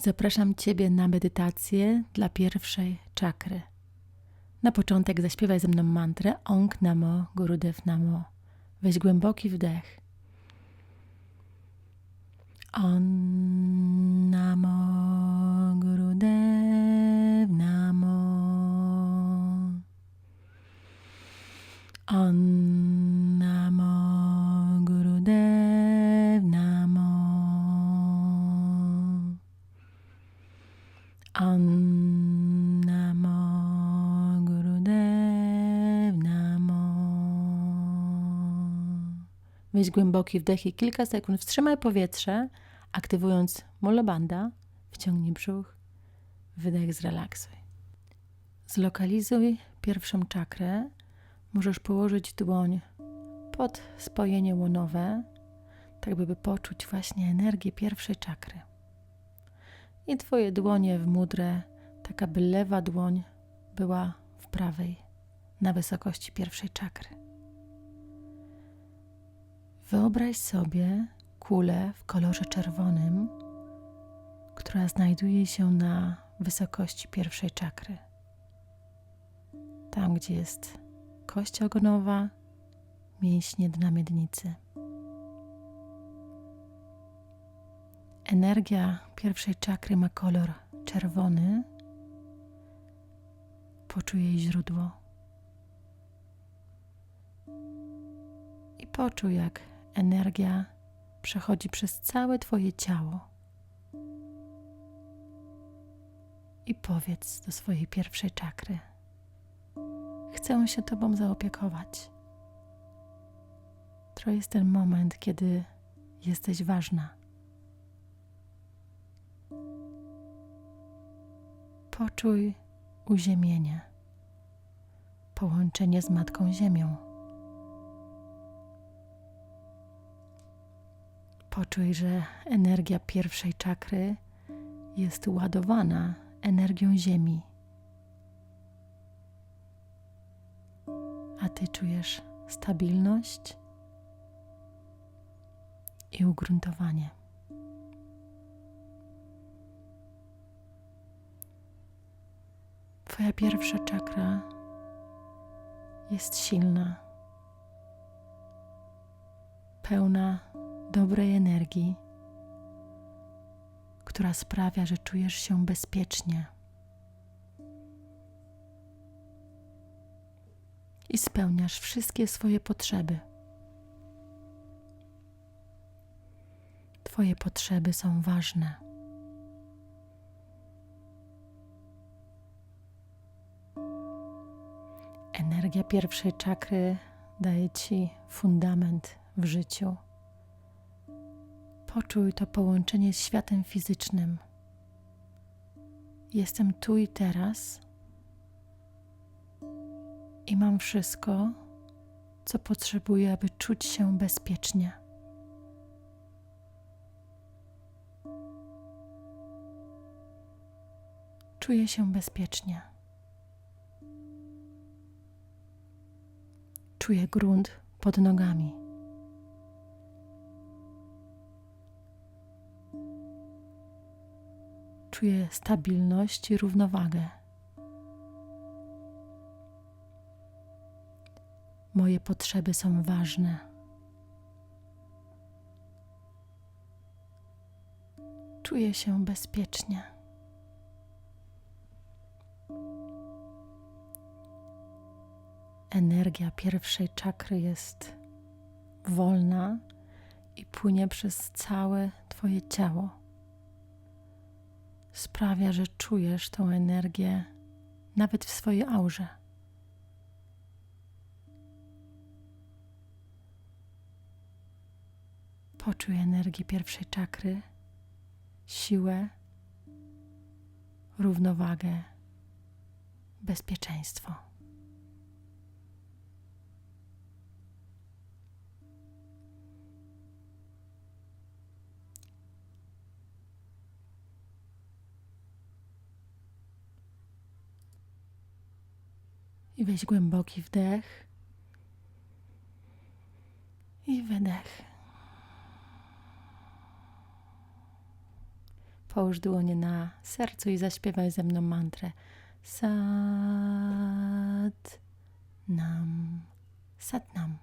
Zapraszam Ciebie na medytację dla pierwszej czakry. Na początek zaśpiewaj ze mną mantrę Ong Namo Gurudev Namo. Weź głęboki wdech. On Namo Gurudev Namo. On Namo Gurudev Namo. Weź głęboki wdech i kilka sekund wstrzymaj powietrze, aktywując mulabanda. Wciągnij brzuch, wydech, zrelaksuj. Zlokalizuj pierwszą czakrę. Możesz położyć dłoń pod spojenie łonowe, tak by poczuć właśnie energię pierwszej czakry i Twoje dłonie w mudrę, tak aby lewa dłoń była w prawej, na wysokości pierwszej czakry. Wyobraź sobie kulę w kolorze czerwonym, która znajduje się na wysokości pierwszej czakry. Tam, gdzie jest kość ogonowa, mięśnie dna miednicy. Energia pierwszej czakry ma kolor czerwony. Poczuj jej źródło. I poczuj, jak energia przechodzi przez całe Twoje ciało. I powiedz do swojej pierwszej czakry: Chcę się Tobą zaopiekować. To jest ten moment, kiedy jesteś ważna. Poczuj uziemienie, połączenie z Matką Ziemią. Poczuj, że energia pierwszej czakry jest ładowana energią Ziemi, a Ty czujesz stabilność i ugruntowanie. Twoja pierwsza czakra jest silna, pełna dobrej energii, która sprawia, że czujesz się bezpiecznie i spełniasz wszystkie swoje potrzeby. Twoje potrzeby są ważne. Energia pierwszej czakry daje ci fundament w życiu. Poczuj to połączenie z światem fizycznym. Jestem tu i teraz i mam wszystko, co potrzebuję, aby czuć się bezpiecznie. Czuję się bezpiecznie. Czuję grunt pod nogami. Czuję stabilność i równowagę. Moje potrzeby są ważne. Czuję się bezpiecznie. Energia pierwszej czakry jest wolna i płynie przez całe Twoje ciało. Sprawia, że czujesz tą energię nawet w swojej aurze. Poczuj energię pierwszej czakry, siłę, równowagę, bezpieczeństwo. I weź głęboki wdech i wydech. Połóż dłonie na sercu i zaśpiewaj ze mną mantrę. Sat nam, sat nam.